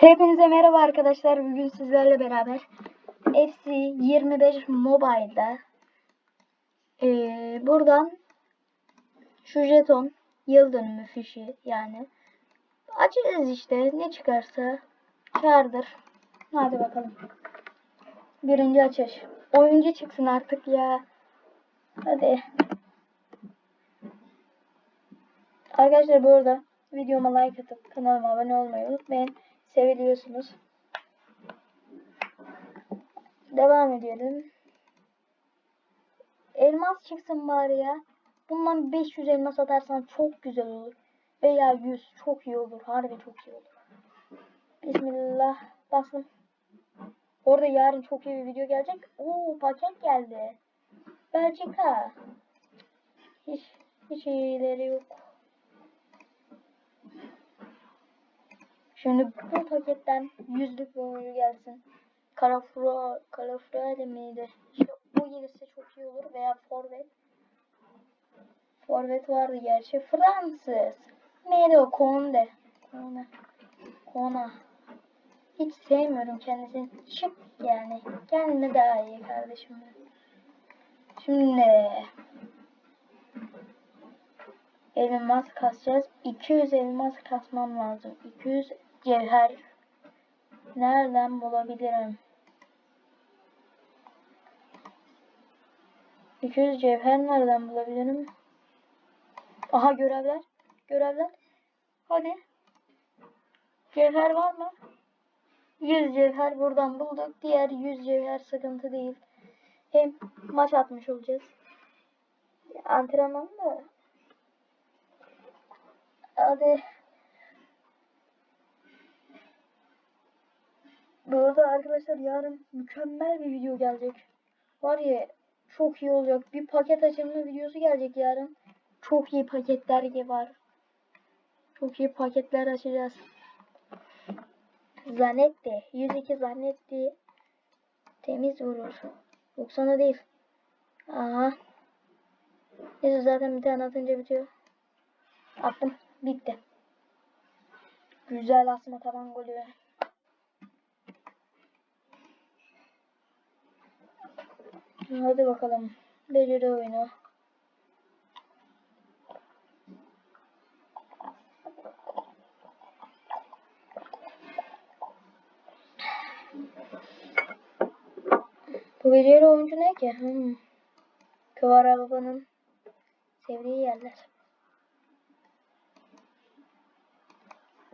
Hepinize merhaba arkadaşlar. Bugün sizlerle beraber FC 25 Mobile'da eee, buradan şu jeton yıl dönümü fişi yani açacağız işte ne çıkarsa kârdır. Hadi bakalım. Birinci açış. Oyuncu çıksın artık ya. Hadi. Arkadaşlar bu arada videoma like atıp kanalıma abone olmayı unutmayın. Seviliyorsunuz. Devam edelim. Elmas çıksın bari ya. Bundan 500 elmas atarsan çok güzel olur. Veya 100 çok iyi olur. Harbi çok iyi olur. Bismillah. Basın. Orada yarın çok iyi bir video gelecek. Oo paket geldi. Belçika. Hiç, hiç iyileri yok. Şimdi bu paketten yüzlük bir gelsin. Karafura, Karafurale miydi? İşte o gelirse çok iyi olur veya forvet. Forvet vardı gerçi. Fransız. Neydi o? Konde. Kona. Kona. Hiç sevmiyorum kendisini. Şık yani. Kendine daha iyi kardeşim. Şimdi elmas kasacağız. 200 elmas kasmam lazım. 200 cevher nereden bulabilirim? 200 cevher nereden bulabilirim? Aha görevler. Görevler. Hadi. Cevher var mı? 100 cevher buradan bulduk. Diğer 100 cevher sıkıntı değil. Hem maç atmış olacağız. Antrenman da Hadi. Bu arada arkadaşlar yarın mükemmel bir video gelecek. Var ya çok iyi olacak. Bir paket açılma videosu gelecek yarın. Çok iyi paketler var. Çok iyi paketler açacağız. Zanetti. 102 Zanetti. Temiz vurur. 90'a değil. Aha. Neyse zaten bir tane atınca bitiyor. Attım. Bitti. Güzel asma taban golü. Hadi bakalım. Beceri oyunu. Bu beceri oyuncu ne ki? Hmm. Kıvara babanın sevdiği yerler.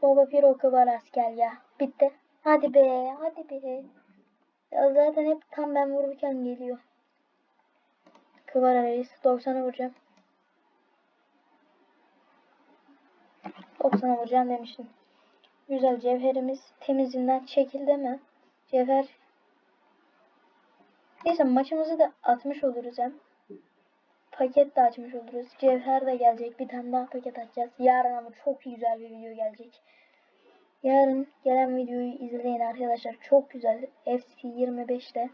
Baba Piro kıvar asker ya. Bitti. Hadi be. Hadi be. Ya zaten hep tam ben vururken geliyor. Kıvar reis. 90'a vuracağım. 90'a vuracağım demiştim. Güzel cevherimiz temizinden çekildi mi? Cevher. Neyse maçımızı da atmış oluruz hem. Paket de açmış oluruz. Cevher de gelecek. Bir tane daha paket açacağız. Yarın ama çok güzel bir video gelecek. Yarın gelen videoyu izleyin arkadaşlar. Çok güzel. FC 25'te.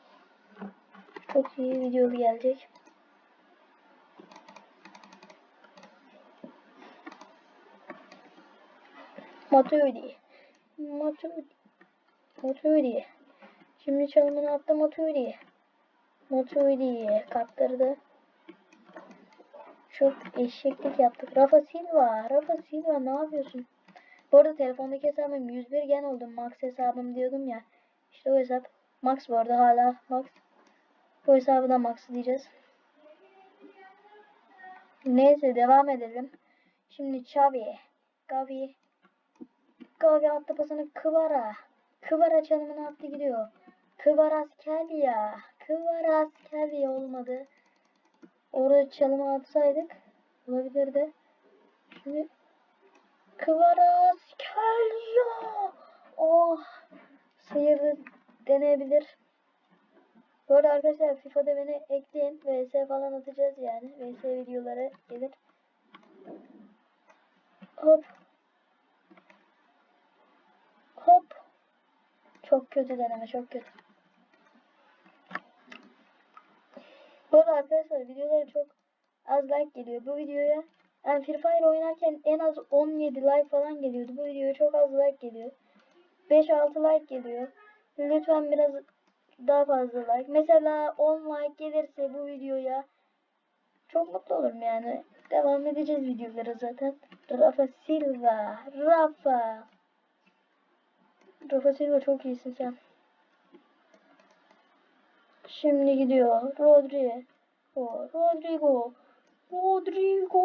Çok iyi video gelecek. Matuidi. Matuidi. Matuidi. Şimdi çalımını attı Matuidi. Matuidi kaptırdı. Çok eşeklik yaptık. Rafa Silva. Rafa Silva ne yapıyorsun? Bu arada telefondaki hesabım 101 gen oldum. Max hesabım diyordum ya. İşte o hesap. Max bu arada hala Max. Bu hesabı da Max diyeceğiz. Neyse devam edelim. Şimdi Xavi. Gavi. Gavi attı pasını Kıvara. Kıvara çalımını attı gidiyor. Kıvaras Kelya. Kıvaras Kelya olmadı. Orada çalımı atsaydık olabilirdi. Şimdi Kıvaras Kelya. Oh. Sıyırdı deneyebilir. Bu arada arkadaşlar FIFA'da beni ekleyin. VS falan atacağız yani. VS videoları gelir. Hop. Hop. Çok kötü deneme çok kötü. Bu arada arkadaşlar videolara çok az like geliyor. Bu videoya yani Free Fire oynarken en az 17 like falan geliyordu. Bu videoya çok az like geliyor. 5-6 like geliyor. Lütfen biraz daha fazla like. Mesela 10 like gelirse bu videoya çok mutlu olurum yani. Devam edeceğiz videolara zaten. Rafa Silva. Rafa. Rafa Silva çok iyisin sen. Şimdi gidiyor. Rodri. O, Rodrigo. Rodrigo.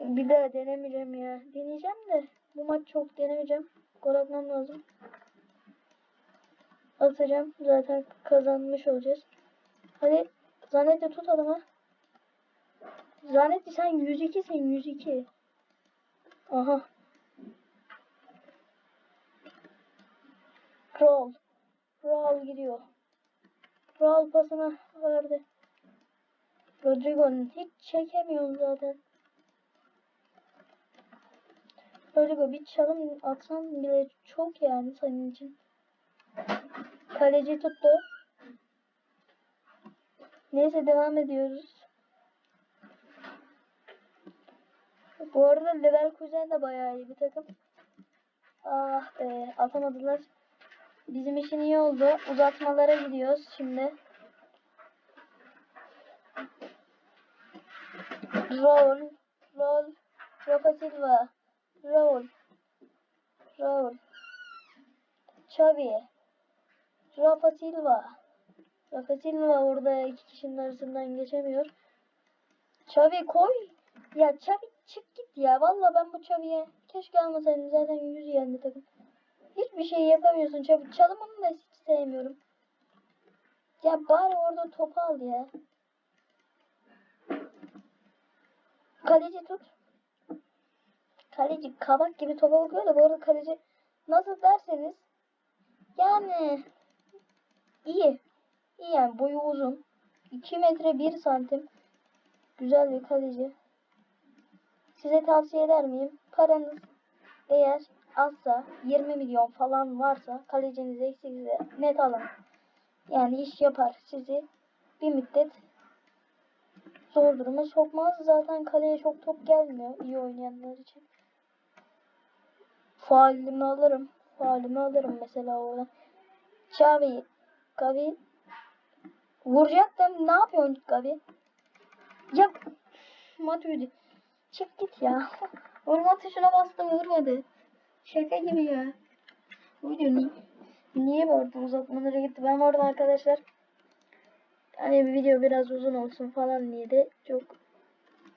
Bir daha denemeyeceğim ya. Deneyeceğim de bu maç çok denemeyeceğim. Gol atmam lazım. Atacağım. Zaten kazanmış olacağız. Hadi Zanetti tut adamı. Zanetti sen 102 sen 102. Aha. Kroll. Kroll gidiyor. Kroll pasını verdi. Rodrigo'nun hiç çekemiyorum zaten. Rodrigo bir çalım atsan bile çok yani senin için. Kaleci tuttu. Neyse devam ediyoruz. Bu arada Leverkusen de bayağı iyi bir takım. Ah be atamadılar. Bizim için iyi oldu. Uzatmalara gidiyoruz şimdi. Raul, Raul, Rafa Silva, Raul, Raul, Xavi, Rafa Silva. Rafa Silva orada iki kişinin arasından geçemiyor. Xavi koy. Ya Xavi çık git ya. Valla ben bu Xavi'ye keşke almasaydım. Zaten yüz yendi takım. Hiçbir şey yapamıyorsun Xavi. Çalımını da hiç sevmiyorum. Ya bari orada topu al ya. Kaleci tut. Kaleci kabak gibi topa bakıyor da bu arada kaleci nasıl derseniz yani iyi. İyi yani boyu uzun. 2 metre 1 santim. Güzel bir kaleci. Size tavsiye eder miyim? Paranız eğer azsa 20 milyon falan varsa kaleciniz eksikse net alın. Yani iş yapar sizi bir müddet zor duruma sokmaz. Zaten kaleye çok top gelmiyor iyi oynayanlar için. Faalimi alırım. Faalimi alırım mesela oradan. Xavi, Gavi Vuracaktım. Ne yapıyorsun Gavi? Ya Matuidi. Çık git ya. Vurma tuşuna bastım vurmadı. Şaka gibi ya. Bu video ni niye böyle uzatmalara gitti? Ben orada arkadaşlar hani bir video biraz uzun olsun falan diye de çok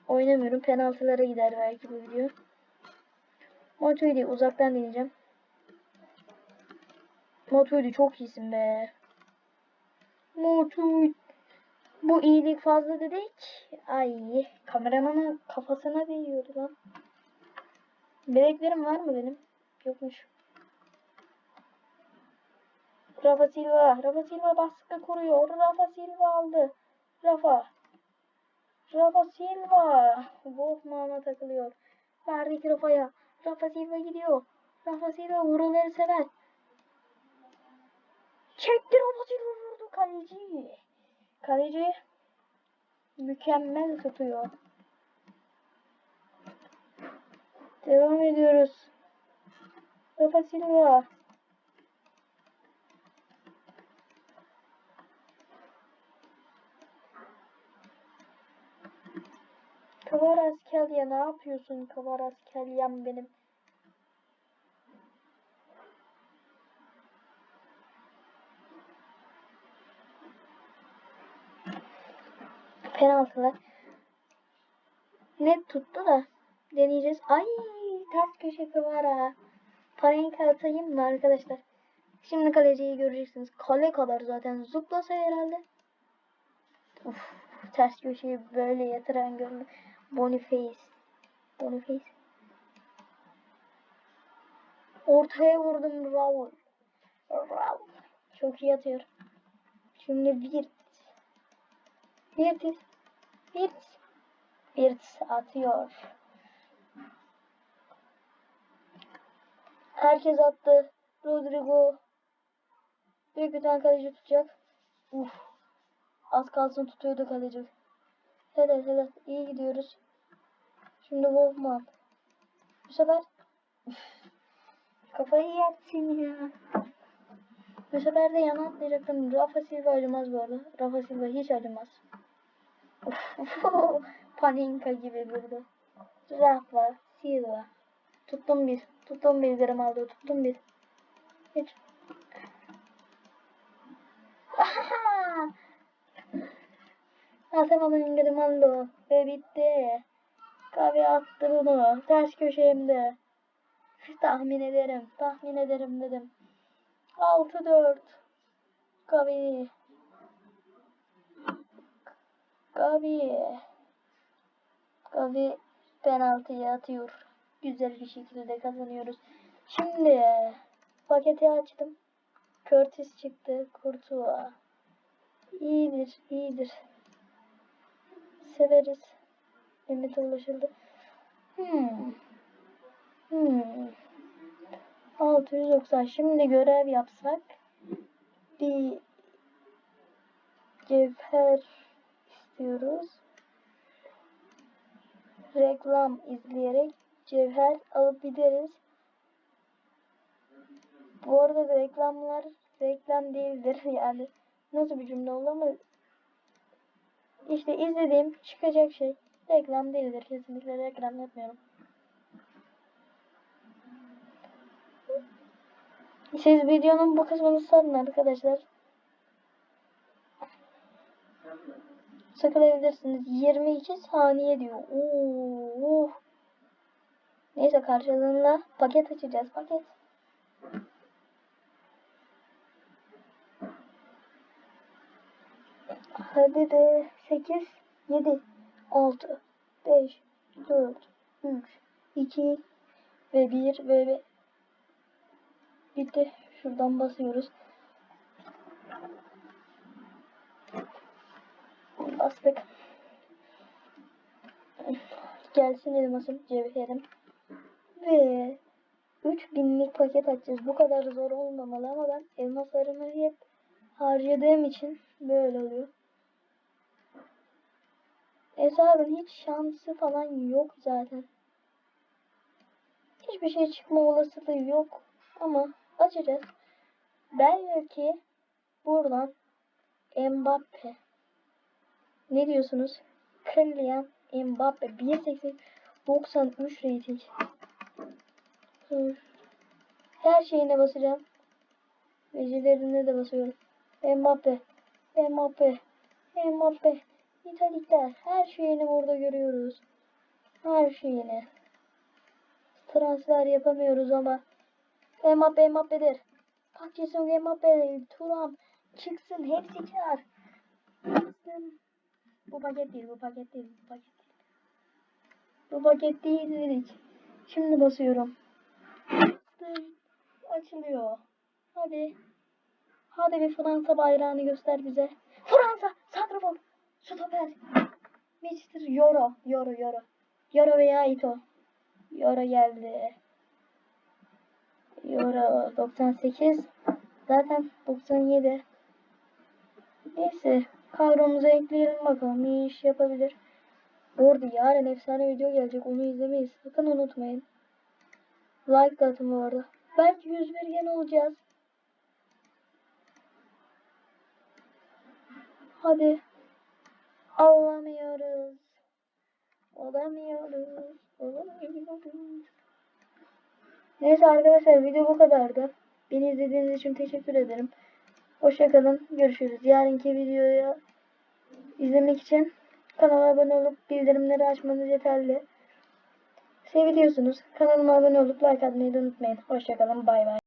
oynamıyorum. Penaltılara gider belki bu video. Matuidi uzaktan deneyeceğim. Matuidi çok iyisin be. Matuidi. Bu iyilik fazla dedik. Ay kameramanın kafasına değiyordu lan. Bileklerim var mı benim? Yokmuş. Rafa Silva. Rafa Silva baskı kuruyor. Rafa Silva aldı. Rafa. Rafa Silva. Wolfman'a takılıyor. Verdik Rafa'ya. Rafa Silva gidiyor. Rafa Silva vuruları sever. Çekti Rafa Silva vurdu kaleci. Kaleci mükemmel tutuyor. Devam ediyoruz. Rafa Silva. Kavaras Kelya ne yapıyorsun Kavaras Kelya'm benim? Penaltılar. Net tuttu da deneyeceğiz. Ay ters köşe Kavara. Parenka atayım mı arkadaşlar? Şimdi kaleciyi göreceksiniz. Kale kadar zaten zıplasa herhalde. Uf, ters köşeyi böyle yatıran gördüm. Boniface. Boniface. Ortaya vurdum Raul. Raul. Çok iyi atıyor. Şimdi bir bir bir bir atıyor. Herkes attı. Rodrigo büyük bir tane kaleci tutacak. Uf. Az kalsın tutuyordu kaleci. Helal helal. İyi gidiyoruz. Şimdi Wolfman. Bu sefer Üf, kafayı yersin ya. Bu sefer de yana atlayacaktım. Rafa Silva acımaz bu arada. Rafa Silva hiç acımaz. Paninka gibi vurdu. Rafa Silva. Tuttum bir. Tuttum bir Grimaldo. Tuttum bir. Hiç. Atamadım Grimaldo. Ve bitti. Kahve attı bunu. Ters köşemde. Tahmin ederim. Tahmin ederim dedim. 6-4. Gavi. Gavi. Gavi penaltıyı atıyor. Güzel bir şekilde kazanıyoruz. Şimdi paketi açtım. Curtis çıktı. Kurtuğa. İyidir, iyidir. Severiz. Limit ulaşıldı. Hmm. Hmm. 690. Şimdi görev yapsak bir cevher istiyoruz. Reklam izleyerek cevher alıp gideriz. Bu arada da reklamlar reklam değildir yani. Nasıl bir cümle oldu ama işte izlediğim çıkacak şey reklam değildir. Kesinlikle reklam yapmıyorum. Siz videonun bu kısmını sarın arkadaşlar. Sıkılabilirsiniz. 22 saniye diyor. Oo. Neyse karşılığında paket açacağız. Paket. Hadi be. 8, 7, 6, 5, 4, 3, 2 ve 1 ve Bitti. Şuradan basıyoruz. Bastık. Gelsin elmasım, cevherim. Ve 3000'lik paket açacağız. Bu kadar zor olmamalı ama ben elmaslarımı hep harcadığım için böyle oluyor. Hesabın hiç şansı falan yok zaten. Hiçbir şey çıkma olasılığı yok. Ama açacağız. Belki buradan Mbappe. Ne diyorsunuz? Kylian Mbappe 1.80 93 rating. Her şeyine basacağım. Vecilerine de basıyorum. Mbappe. Mbappe. Mbappe. İtalikler. Her şeyini burada görüyoruz. Her şeyini. Transfer yapamıyoruz ama Mbappe Mbappe'dir. Ji-sung Mbappe, Turam çıksın hepsi çıkar. Çıksın. Bu paket değil, bu paket değil, bu paket değil. Bu paket değil dedik. Şimdi basıyorum. Açılıyor. Hadi. Hadi bir Fransa bayrağını göster bize. Fransa! Santrafor! Stoper! Mr. Euro. Euro, Euro. Euro veya Ito. Euro geldi. Euro 98. Zaten 97. Neyse. Kadromuza ekleyelim bakalım. İyi iş yapabilir. Bu arada yarın efsane video gelecek. Onu izlemeyi sakın unutmayın. Like atın bu arada. Belki 101 gen olacağız. Hadi. Olamıyoruz. Olamıyoruz. Olamıyoruz. Neyse arkadaşlar video bu kadardı. Beni izlediğiniz için teşekkür ederim. Hoşçakalın. Görüşürüz. Yarınki videoyu izlemek için kanala abone olup bildirimleri açmanız yeterli. Seviliyorsunuz. Kanalıma abone olup like atmayı da unutmayın. Hoşçakalın. Bay bay.